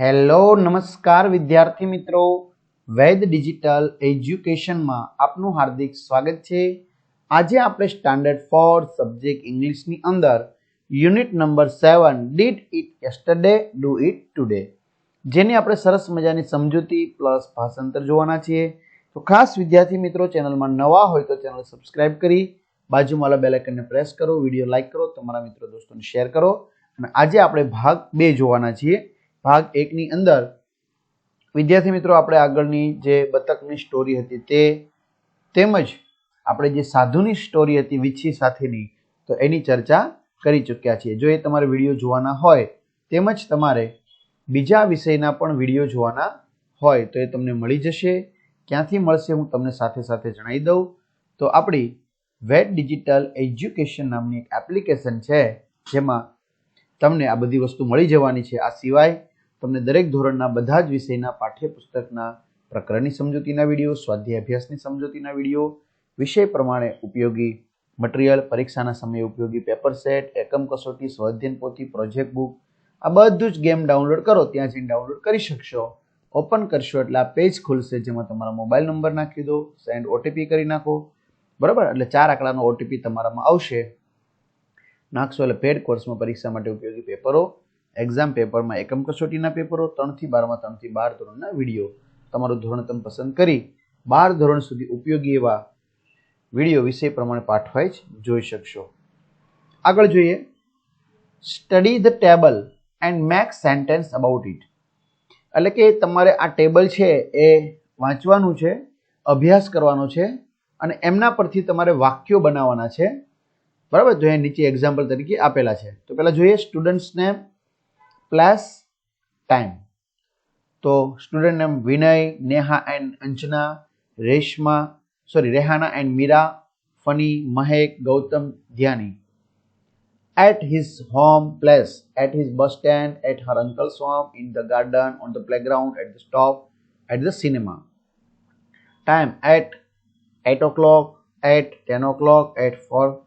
Hello, નમસ્કાર વિદ્યાર્થી મિત્રો. વૈદ ડિજિટલ એજ્યુકેશનમાં આપનું હાર્દિક સ્વાગત છે. આજે આપણે સ્ટાન્ડર્ડ ફોર સબ્જેક્ટ ઇંગ્લિશની અંદર unit number seven did it yesterday, do it today, જેની આપણે સરસ મજાની સમજૂતી પ્લસ ભાષાંતર જોવાના છીએ. તો ખાસ વિદ્યાર્થી મિત્રો, ચેનલમાં નવા હોય તો ચેનલ સબસ્ક્રાઇબ કરી બાજુમાં બેલ આઇકનને પ્રેસ કરો, વીડિયો લાઇક કરો, તમારા મિત્રો, દોસ્તોને શેર કરો. અને આજે આપણે ભાગ બે જોવાના છીએ. ભાગ એકની અંદર, વિદ્યાર્થી મિત્રો, આપણે આગળની જે બતકની સ્ટોરી હતી તે તેમજ આપણે જે સાધુની સ્ટોરી હતી વિચ્છી સાથેની, તો એની ચર્ચા કરી ચૂક્યા છીએ. જો એ તમારે વીડિયો જોવાના હોય, તેમજ તમારે બીજા વિષયના પણ વીડિયો જોવાના હોય, તો એ તમને મળી જશે. ક્યાંથી મળશે હું તમને સાથે સાથે જણાવી દઉં. તો આપણી વેટ ડિજિટલ એજ્યુકેશન નામની એક એપ્લિકેશન છે, જેમાં તમને આ બધી વસ્તુ મળી જવાની છે આ સિવાય. તમને દરેક ધોરણના બધા જ વિષયના પાઠ્યપુસ્તકના પ્રકરણની સમજૂતીના વીડિયો સ્વાધ્યાય અભ્યાસની સમજૂતીના વીડિયો, વિષય પ્રમાણે ઉપયોગી મટીરિયલ પરીક્ષાના સમયે ઉપયોગી પેપર સેટ, એકમ કસોટી, સ્વાધ્યન પોથી, પ્રોજેક્ટ બુક, આ બધું જ ગેમ ડાઉનલોડ કરો, ત્યાં જઈને ડાઉનલોડ કરી શકશો. ઓપન કરશો એટલે આ પેજ ખુલશે જેમાં તમારો મોબાઈલ નંબર નાખી દો, સેન્ડ ઓટીપી કરી નાખો. બરાબર? એટલે ચાર આંકડાનો ઓટીપી તમારામાં આવશે. નાખશો એટલે પેડ કોર્સમાં પરીક્ષા માટે ઉપયોગી પેપરો. એક્ઝામ પેપરમાં એકમ કસોટીના પેપરો, ત્રણથી બારમાં, ત્રણથી બાર ધોરણના વીડિયો. તમારું ધોરણ તમે પસંદ કરી બાર ધોરણ સુધી ઉપયોગી એવા વીડિયો વિષય પ્રમાણે પાઠવાય જ જોઈ શકશો. આગળ જોઈએ. Study the table and make sentence about it એટલે કે તમારે આ ટેબલ છે એ વાંચવાનું છે, અભ્યાસ કરવાનો છે, અને એમના પરથી તમારે વાક્યો બનાવવાના છે. બરાબર? જો નીચે એક્ઝામ્પલ તરીકે આપેલા છે. તો પહેલાં જોઈએ સ્ટુડન્ટ્સ નેમ પ્લસ ટાઈમ તો student name Vinay Neha and Anjana Reshma sorry Rehana and Mira Funny Mahek Gautam Dhyani at his home place, at his bus stand, at her uncle's home, in the garden, on the playground, at the stop, at the cinema. Time at 8 o'clock, at 10 o'clock, at 4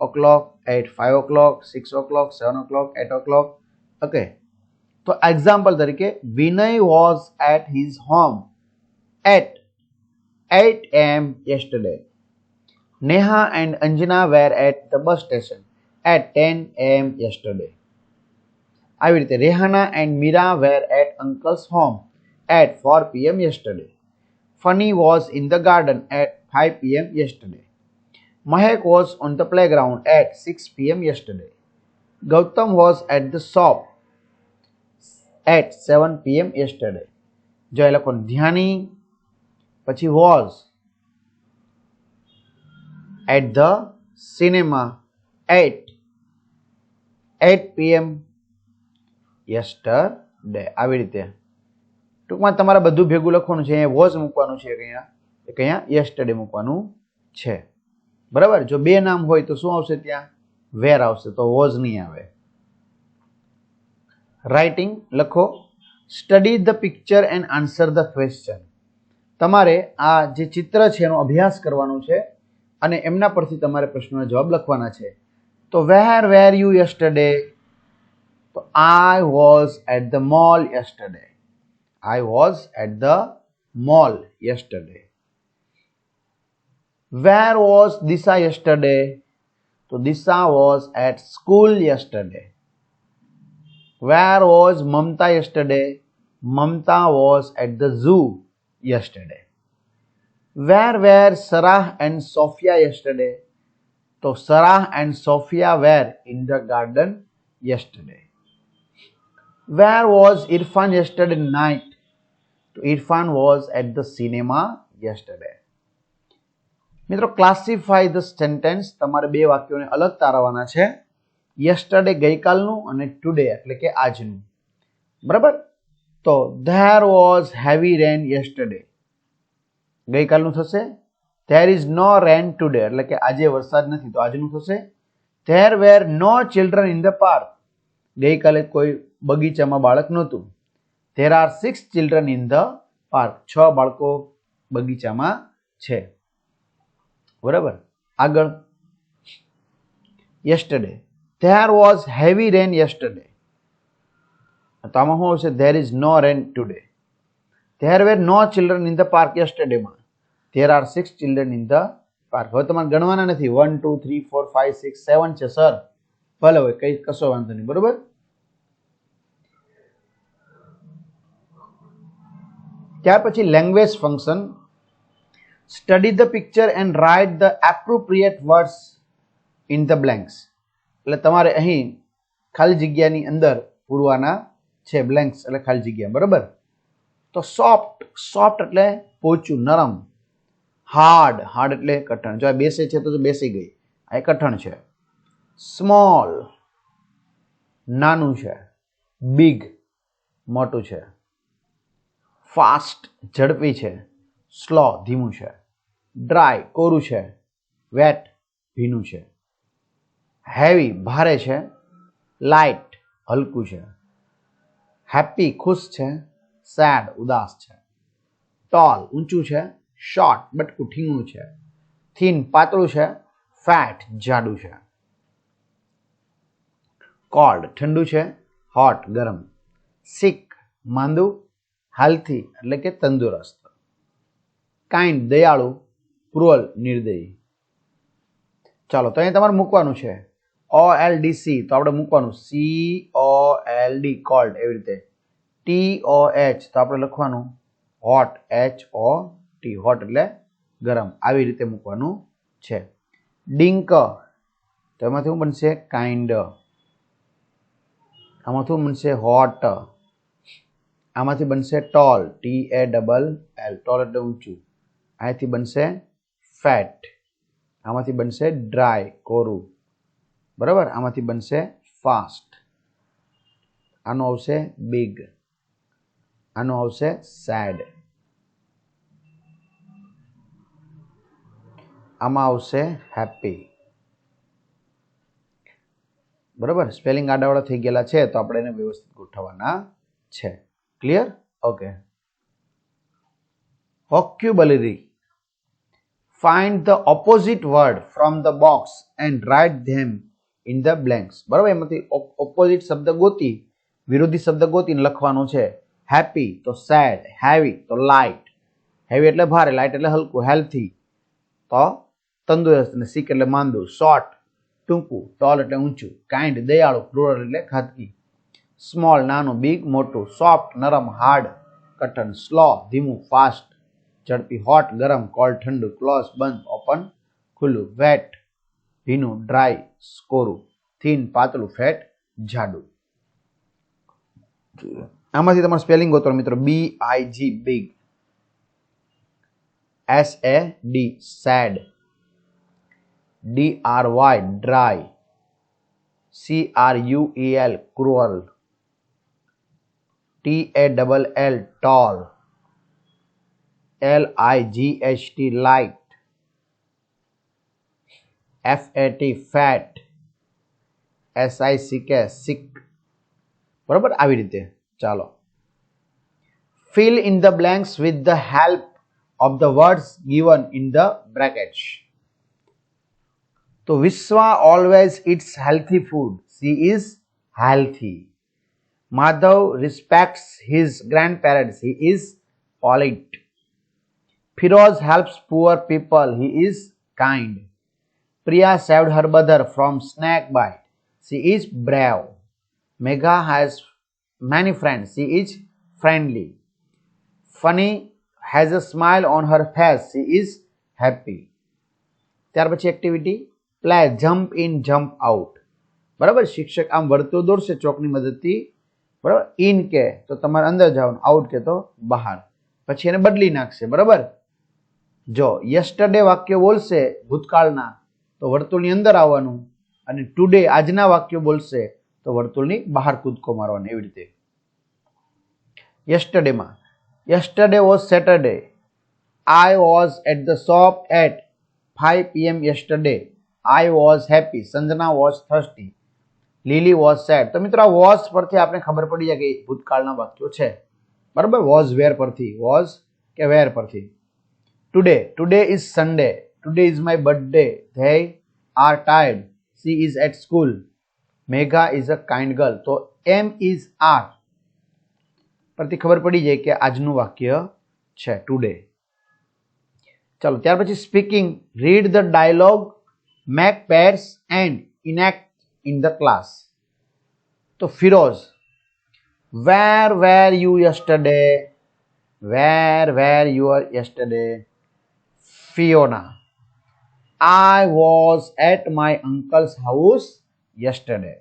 o'clock, at 5 o'clock, 6 o'clock, 7 o'clock, 8 o'clock. Okay. તો example તરીકે Vinay was at his home at 8 am yesterday. Neha and Anjana were at the bus station at 10 am yesterday. આવી રીતે Rehana and Mira were at uncle's home at four PM yesterday. Funny was in the garden at 5 pm yesterday. Mahek was on the playground at 6 pm yesterday. Gautam was at the shop at 7 pm yesterday. જો એ લોકો ધ્યાની, પછી was at the cinema at 8 pm day આવી રીતે. ટૂંકમાં તમારે બધું ભેગું લખવાનું છે. અહીંયા વોઝ મૂકવાનું છે અહીંયા. એક અહીંયા યસ્ટરડે મૂકવાનું છે. બરાબર? જો બે નામ હોય તો શું આવશે ત્યાં? વેર આવશે. તો વોઝ નહીં આવે. રાઇટિંગ લખો study the picture and answer the question તમારે આ જે ચિત્ર છે એનો અભ્યાસ કરવાનો છે અને એમના પરથી તમારે પ્રશ્નોના જવાબ લખવાના છે. તો વેર વેર યુ યસ્ટરડે તો I was at the mall yesterday I was at the mall yesterday where was Disha yesterday તો Disha was at school yesterday Where was Mamata yesterday Mamata was at the zoo yesterday where where Sarah and Sophia yesterday તો Sarah and Sophia were in the garden yesterday. Where was Irfan yesterday night? So Irfan was at the cinema yesterday. મિત્રો classify the sentence તમારે બે વાક્યોને અલગ તારવવાના છે yesterday ગઈકાલનું અને today એટલે કે આજનું. બરાબર? તો there was heavy rain yesterday ગઈકાલનું થશે? There is no rain today એટલે કે આજે વરસાદ નથી, તો આજનું થશે? There were no children in the park ગઈકાલે કોઈ બગીચામાં બાળક નહોતું. There are six children in the park છ બાળકો બગીચામાં છે. બરાબર? આગળ. Yesterday there was heavy rain yesterday તો આમાં શું આવશે there is no rain today there were no children in the park યસ્ટરડેમાં there are six children in the park હવે તમારે ગણવાના નથી. One two three four five six seven છે sir ભલે હોય, કઈ કશો વાંધો નહીં, બરોબર? ત્યાર પછી language function study the picture and write the appropriate words in the blanks એટલે તમારે અહીં ખાલી જગ્યાની અંદર પૂરવાના છે બ્લેન્ક્સ એટલે ખાલી જગ્યા, બરાબર? તો સોફ્ટ સોફ્ટ એટલે પોચું, નરમ. હાર્ડ હાર્ડ એટલે કઠણ. જો આ બેસે છે તો બેસી ગઈ. આ કઠણ છે. સ્મોલ નાનું છે. બિગ મોટું છે. ફાસ્ટ ઝડપી છે. સ્લો ધીમું છે. ડ્રાય કોરું છે. વેટ ભીનું છે. હેવી, ભારે છે, લાઇટ, હલકું છે હેપી ખુશ છે, સેડ, ઉદાસ છે, ટોલ, ઊંચું છે, શોર્ટ, બટકું ઠીંગણું છે, થીન, પાતળું છે, ફેટ, જાડું છે, કોલ્ડ, ઠંડુ છે, હોટ, ગરમ, સિક, માંદું, હેલ્થી, એટલે કે તંદુરસ્ત, કાઇન્ડ, દયાળુ ક્રુઅલ નિર્દયી. ચાલો, તો અહીં તમારે મૂકવાનું છે. ઓ ડી સી તો આપણે મૂકવાનું. C O L D cold એવી રીતે. ટી ઓ એચ તો આપણે લખવાનું. Hot H O T hot એટલે ગરમ. આવી રીતે મૂકવાનું છે. ડિંક તો એમાંથી શું બનશે? કાઇન્ડ આમાંથી શું બનશે? હોટ આમાંથી બનશે tall T A double L tall એટલે ઊંચું. અહીંથી બનશે ફેટ આમાંથી બનશે ડ્રાય કોરું. બરાબર? આમાંથી બનશે ફાસ્ટ આનો આવશે બિગ આનો આવશે સેડ આમાં આવશે હેપી બરાબર? સ્પેલિંગ આડાવાળા થઈ ગયેલા છે, તો આપણે એને વ્યવસ્થિત ગોઠવવાના છે. Clear okay vocabulary. Find the opposite word from the box and write them in the blanks બરાબર? એમાંથી ઓપોઝિટ શબ્દ ગોતી, વિરોધી શબ્દ ગોતીને લખવાનો છે હેપી તો સેડ હેવી તો લાઇટ હેવી એટલે ભારે લાઇટ એટલે હલકું હેલ્થી તો તંદુરસ્ત અને સિક એટલે માંદું શોર્ટ ટૂંકું ટોલ એટલે ઊંચું કાઇન્ડ દયાળુ ક્રૂરલ એટલે ખાતકી સ્મોલ નાનું બિગ મોટું સોફ્ટ નરમ હાર્ડ કઠણ સ્લો ધીમું ફાસ્ટ ઝડપી હોટ ગરમ કોલ્ડ ઠંડુ ક્લોઝ બંધ ઓપન ખુલ્લું વેટ ભીનું ડ્રાય સ્કોરું, થીન પાતળું ફેટ, જાડું. આમાંથી તમારે સ્પેલિંગ ગોતો મિત્રો B I G big S A D sad D R Y dry C R U E L cruel T A double L tall L I G H T light F A T fat S I C K sick બરોબર આવી રીતે ચાલો fill in the blanks with the help of the words given in the brackets તો વિશ્વા always eats healthy food she is healthy madhav respects his grandparents he is polite firoz helps poor people he is kind priya saved her brother from snake bite she is brave megha has many friends she is friendly funny has a smile on her face she is happy ત્યાર પછી activity play jump in jump out બરાબર શિક્ષક આમ વર્તુળ દોરશે ચોકની મદદથી બરાબર in કે તો તમારે અંદર જવાનું આઉટ કે તો બહાર પછી એને બદલી નાખશે બરાબર જો યસ્ટરડે વાક્ય બોલશે ભૂતકાળના તો વર્તુળની અંદર આવવાનું અને ટુડે આજના વાક્યો બોલશે તો વર્તુળની બહાર કૂદકો મારવાનો એવી રીતે યસ્ટરડેમાં yesterday was saturday i was at the shop at 5 pm yesterday i was happy sanjana was thirsty lily was sad તો મિત્રો આ was પરથી આપણે ખબર પડી જાય કે ભૂતકાળના વાક્યો છે બરાબર was where પરથી was કે where પરથી today today is sunday today is my birthday. They are tired. She is at school. Megha is a kind girl. તો m is આર પરથી ખબર પડી જાય કે આજનું વાક્ય છે ટુડે ચાલો, ત્યાર પછી speaking read the dialogue make pairs and enact in the class તો Firoz where were you yesterday where were you are yesterday Fiona I was at my uncle's house yesterday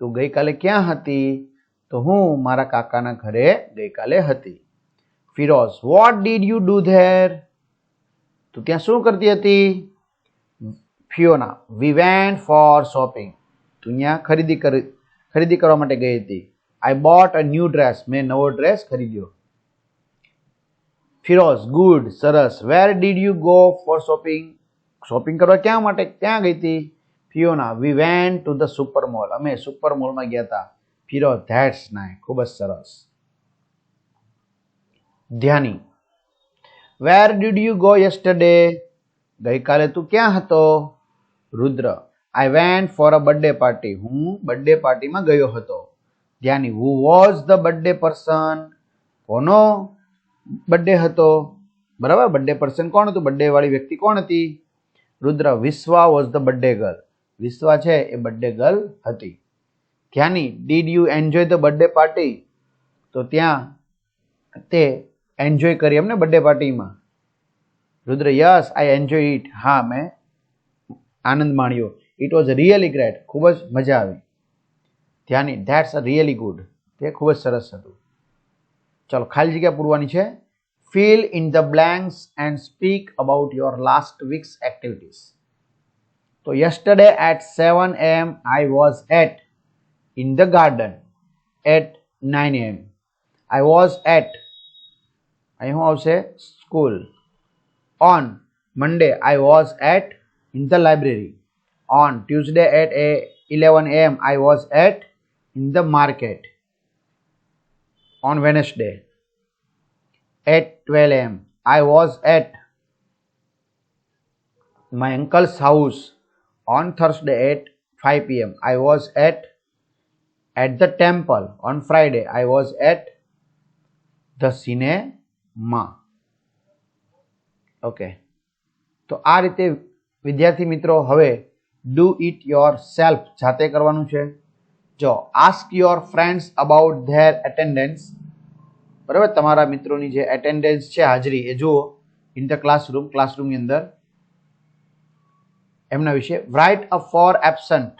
તું ગઈકાલે ક્યાં હતી? તો હું મારા કાકાના ઘરે ગઈકાલે હતી. Firoz what did you do there તું ત્યાં શું કરતી હતી? Fiona we went for shopping તું ત્યાં ખરીદી કરી, ખરીદી કરવા માટે ગઈ હતી. I bought a new dress મેં નવો ડ્રેસ ખરીદ્યો. ફિરોઝ ગુડ સરસ. Where did you go for shopping shopping કરવા ક્યાં માટે? ક્યાં ગઈ હતી? Fiona. We went to the super mall અમે સુપર મોલમાં ગયા હતા. ફીરો ધેટ્સ નાય ખૂબ જ સરસ. Dhyani. Where did you go yesterday ગઈકાલે તું ક્યાં હતો? Rudra. I went for a birthday party હું બર્થડે પાર્ટીમાં ગયો હતો. Dhyani. Who was the birthday person કોનો બર્થડે હતો? બરાબર? બર્થડે પર્સન કોણ હતું? બર્થડે વાળી વ્યક્તિ કોણ હતી? Rudra Vishwa was the birthday girl Vishwa છે એ બર્થડે ગર્લ હતી. Dhyani did you enjoy the birthday party તો ત્યાં તે એન્જોય કરી એમને બર્થડે પાર્ટીમાં Rudra yes I enjoy it હા, મેં આનંદ માણ્યો. ઇટ વોઝ રિયલી ગ્રેટ ખૂબ જ મજા આવી. Dhyani that's a really good તે ખૂબ જ સરસ હતું. ચાલો, ખાલી જગ્યા પૂરવાની છે. Fill in the blanks and speak about your last week's activities. So yesterday at 7 am I was at in the garden at 9 am. I was at I am say school. On Monday I was at in the library. On Tuesday at a 11 am I was at in the market. On Wednesday at 12 am. I was at my uncle's house on Thursday at 5 pm. I was at at the temple on Friday. I was at the cinema. Okay તો આ રીતે વિદ્યાર્થી મિત્રો હવે do it yourself જાતે કરવાનું છે જો ask your friends about their attendance બરાબર? તમારા મિત્રોની જે એટેન્ડન્સ છે હાજરી, એ જુઓ. ઇન ધ ક્લાસરૂમ ક્લાસરૂમની અંદર. એમના વિશે write A for absent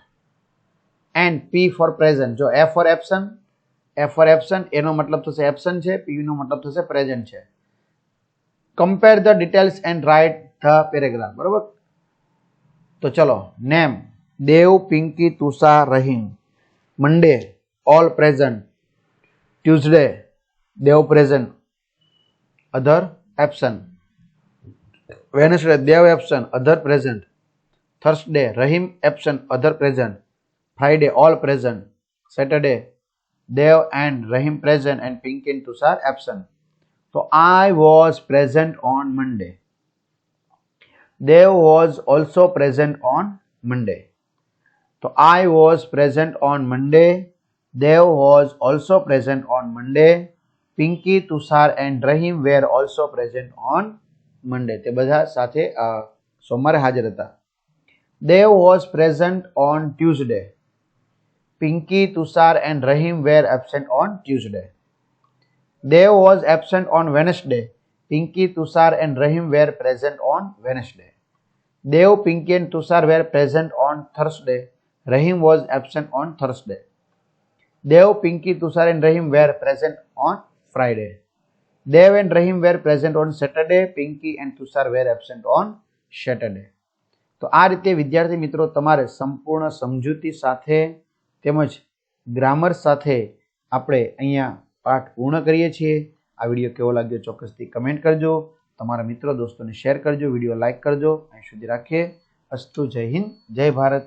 and P for present જો A for absent A for absent એનો મતલબ થશે એબસન્ટ છે પી નો મતલબ થશે પ્રેઝન્ટ છે. Compare the details and write the paragraph બરાબર? તો ચલો name Dev, Pinky, Tushar, Rahim. Monday all present Tuesday they present. Other absent. Wednesday they absent other present. Thursday rahim absent other present. Friday all present. Saturday dev and rahim present and pink and tushar absent. So i was present on monday. Dev was also present on monday. So i was present on monday. Dev was also present on monday. Pinky, Tushar and Rahim were also present on Monday. તે બધા સાથે સોમવારે હાજર હતા Dev was present on Tuesday. Pinky, Tushar and Rahim were absent on Tuesday. Dev was absent on Wednesday. Pinky, Tushar and Rahim were present on Wednesday. Dev, Pinky and Tushar were present on Thursday. Rahim was absent on Thursday. Dev, Pinky, Tushar and Rahim were present on Friday. Dev and Rahim were present on Saturday. Pinky and Tushar were absent on Saturday. તો આ રીતે વિદ્યાર્થી મિત્રો તમારે સંપૂર્ણ સમજૂતી સાથે તેમજ ગ્રામર સાથે આપણે અહીંયા પાઠ પૂર્ણ કરીએ છીએ આ વીડિયો કેવો લાગ્યો ચોક્કસથી કમેન્ટ કરજો તમારા મિત્રો, દોસ્તોને શેર કરજો, વીડિયો લાઇક કરજો અહીં સુધી રાખીએ અસ્તુ જય હિન્દ, જય ભારત